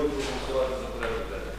пропоную проголосувати за порядок денний.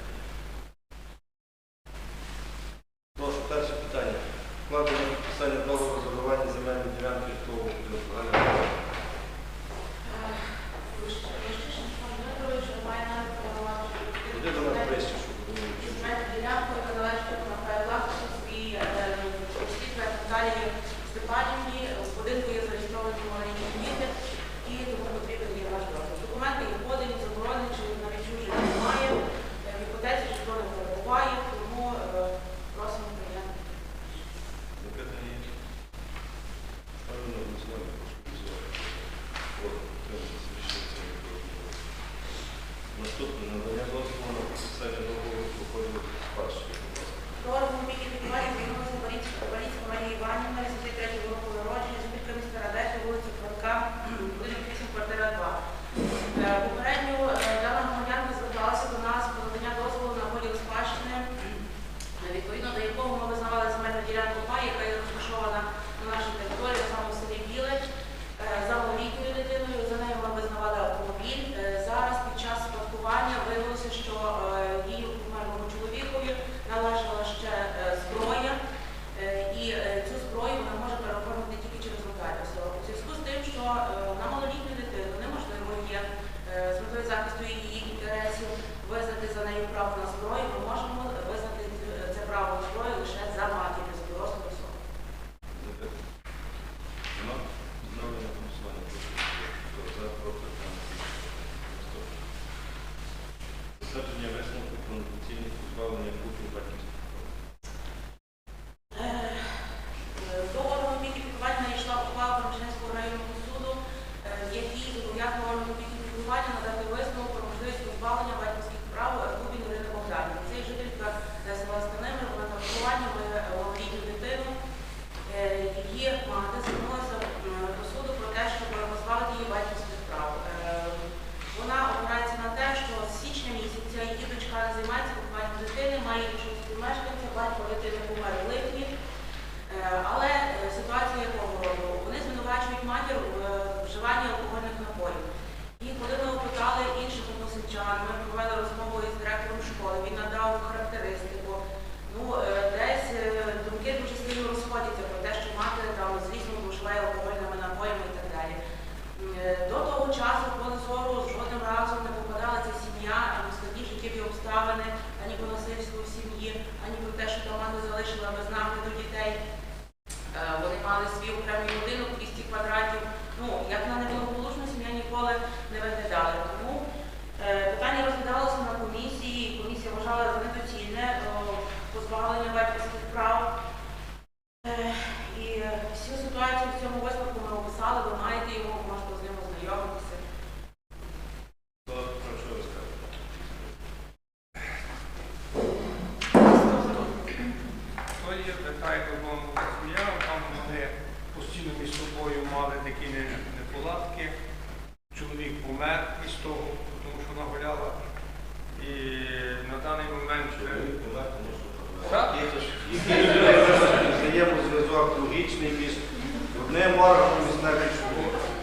не знаю,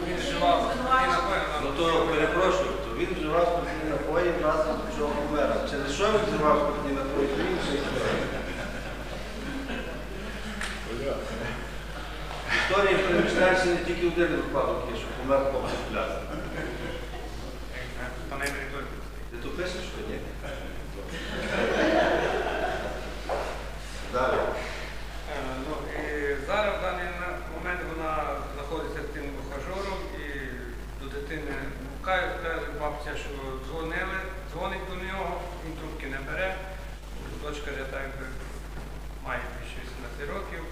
Він вживав. Ну то перепрошую, то він вживав спортивні напої разом з чого помер. Через що він вживав спортивні напої? Він Історії переміщається не тільки один випадок є, що помер хлопчик пляс. Ти тут пишеш, що ні? Далі. Це, що дзвонили, дзвонить до нього, він трубки не бере. Дочка вже так би має 16 років.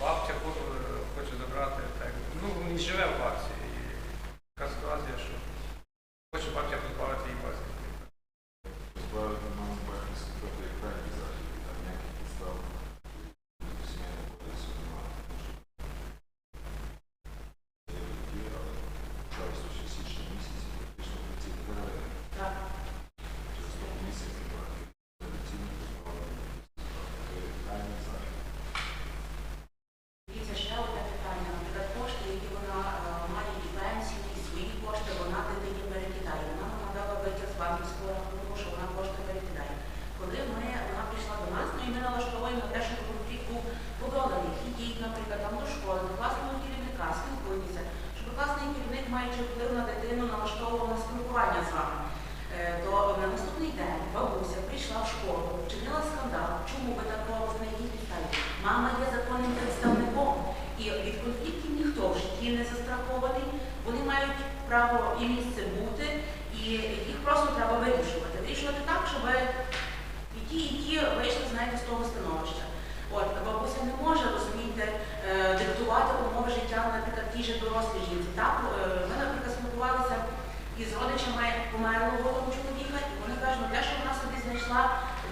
Бабця е, хоче забрати. так. Ну, Він живе в бабці.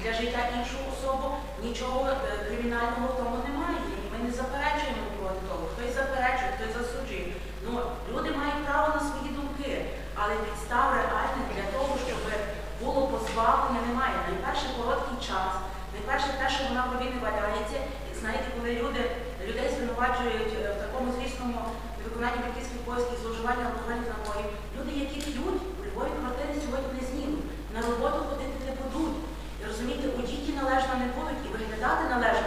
для життя іншу особу, нічого е, кримінального в тому немає. Ми не заперечуємо проти того. Хтось заперечує, хтось засуджує. Ну, Люди мають право на свої думки, але підстав реальних для того, щоб було позбавлення, немає. Найперше короткий час, найперше те, що вона в валяється. Знаєте, коли люди людей звинувачують е, в такому звісному виконанні батьківських поїздів, зловживання алкогольних напоїв, люди, які п'ють. розуміти, діті належна не будуть і виглядати належно.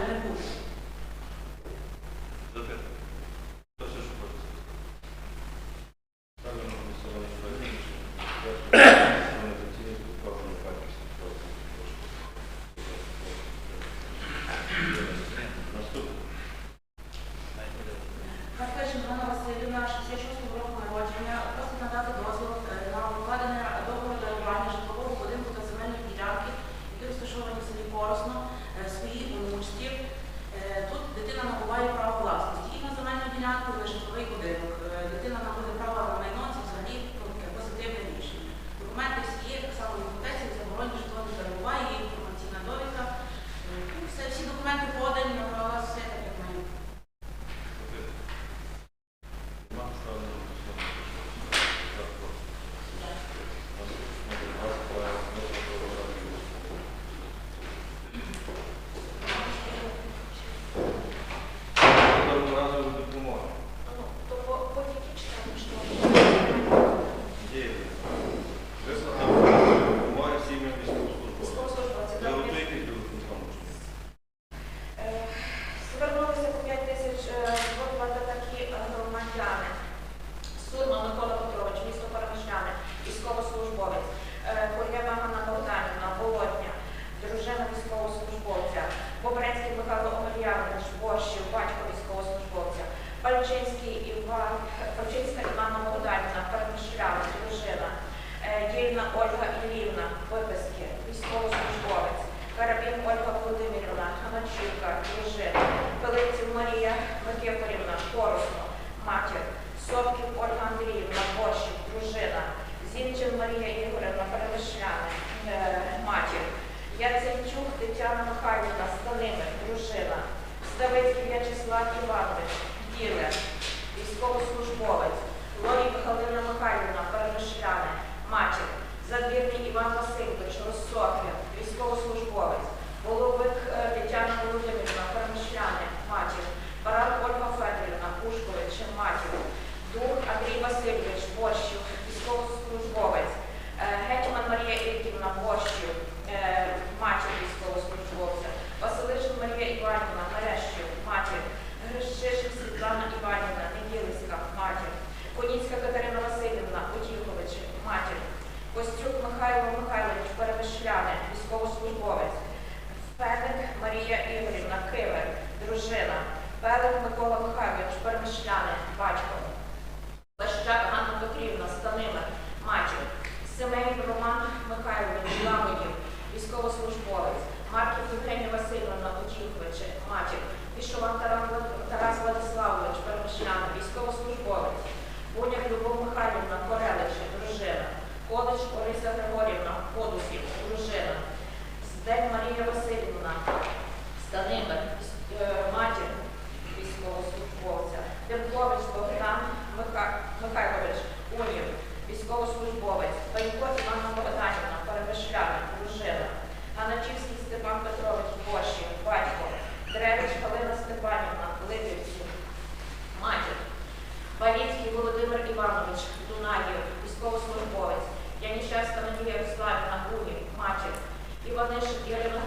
Ольга Володимирівна, Ганачука, Ніжин, Пилиців Марія Микифорівна, Коростно, матір, Совків Ольга Андріївна, Борщик, дружина, Зінчин Марія Ігорівна, Перемишляни, е, матір, Яценчук Тетяна Михайлівна, Станимир, дружина, Ставицький В'ячеслав Іванович, Діле, військовослужбовець, Лорік Галина Михайлівна, Перемишляни, матір, Задвірний Іван Васильович, Розсохин, військовослужбовець. Голубик е, Тетяна Володимирівна. за ними е, матір військовослужбовця, Демплович Богдан Михайлович, Унів, військовослужбовець, Панько Івана Богданівна, Перемишляна, дружина, Ганачівський Степан Петрович Борщі, батько, Древич Галина Степанівна, Липівці, матір, Балінський Володимир Іванович, Дунаїв, військовослужбовець, Янішевська Надія Руславівна, Гунів, матір, Іванишин Ірина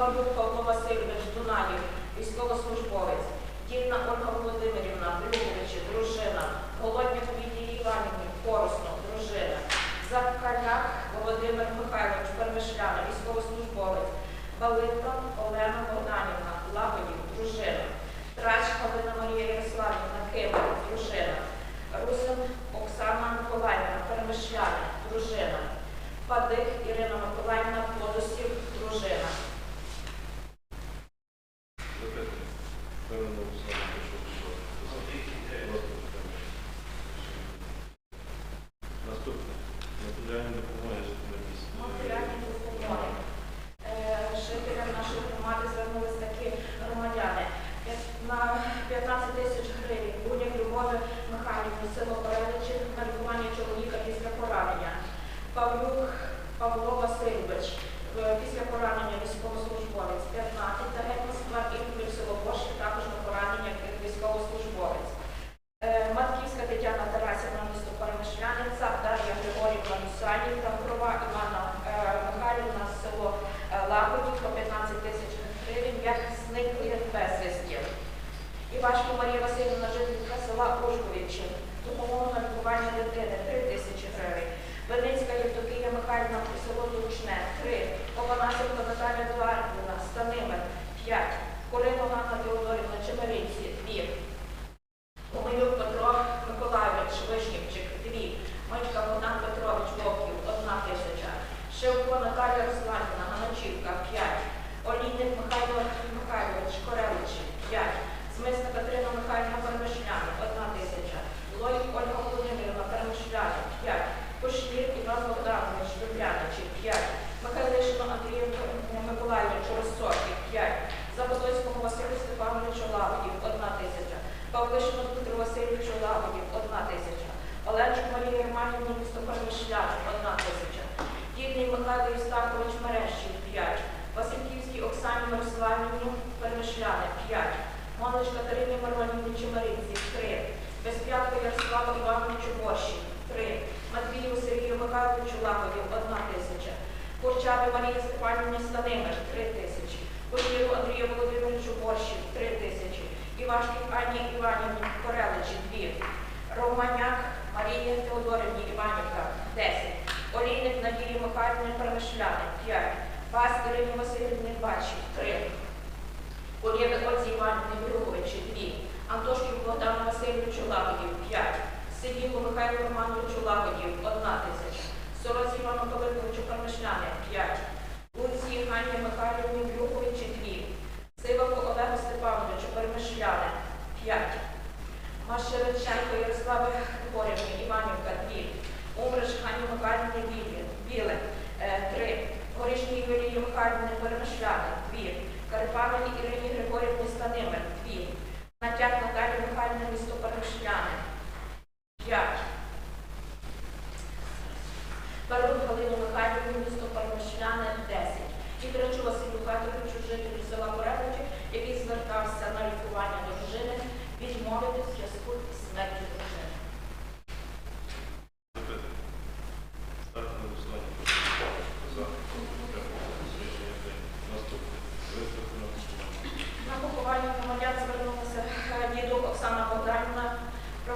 Павлюк Павло Васильович Дунанів, військовослужбовець, Дільна Ольга Володимирівна. você não vai Катерині Марганівні Чемаринці, 3. Безп'ятко Ярославу Івановичу Борщі, 3. Матвію Сергію Михайловичу Лакові, 1 тисяча. Курчаві Марії Степанівні Станимир, 3 тисячі. Кушніру Андрію Володимировичу Борщі, 3 тисячі. Івашків Ані Іванівні Кореличі, 2. Романяк Марії Теодорівні Іванівка, 10. Олійник Надії Михайловні Перемишляни, 5. Вас Ірині Васильівні Бачі, 3. Корєвикоці Іван Невіровичу 2, Антошків Богдану Васильовичу Лагодів 5, Сиділо Михайло Романовичу Лагодів 1 тисяча, Сороці Івану Павловичу Кармишляни 5, Луці Ганні Михайлівні Брюховичі 2, Сива Степанові Ірині Григорівні Станимир, дві. Натяк Наталі Михайлівни Містопаришляни.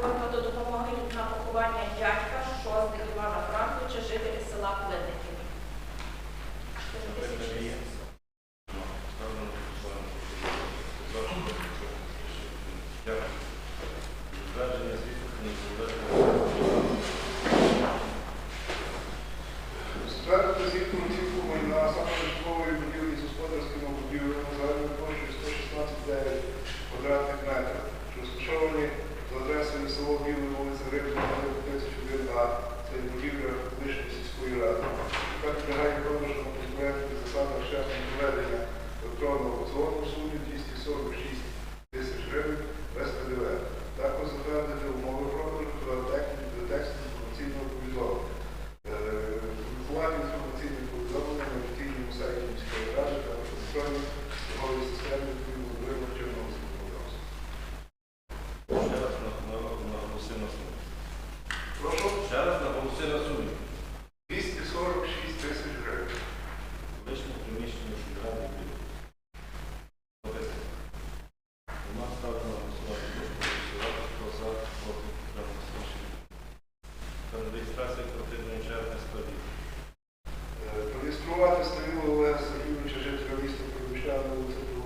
про допомоги на поховання дядька.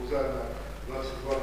буквально 22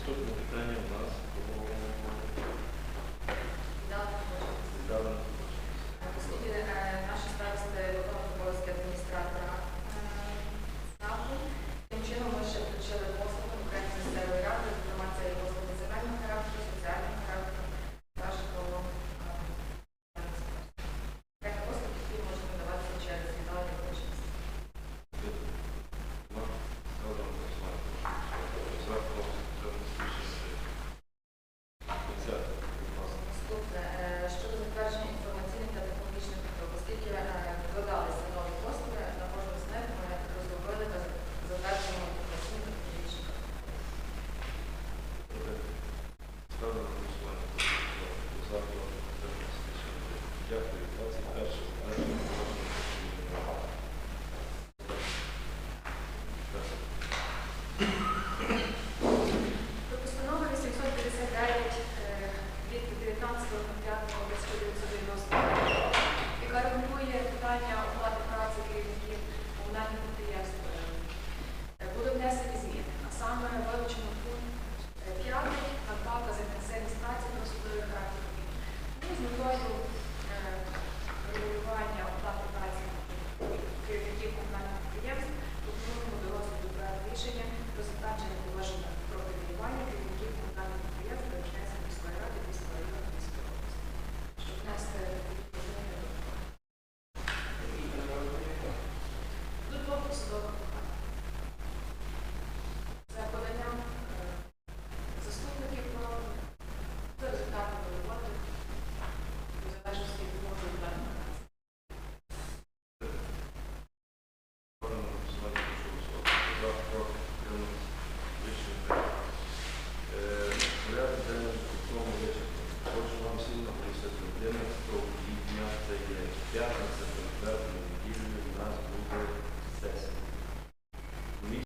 Наступне питання у нас було. Оскільки наша староста обов'язки адміністратора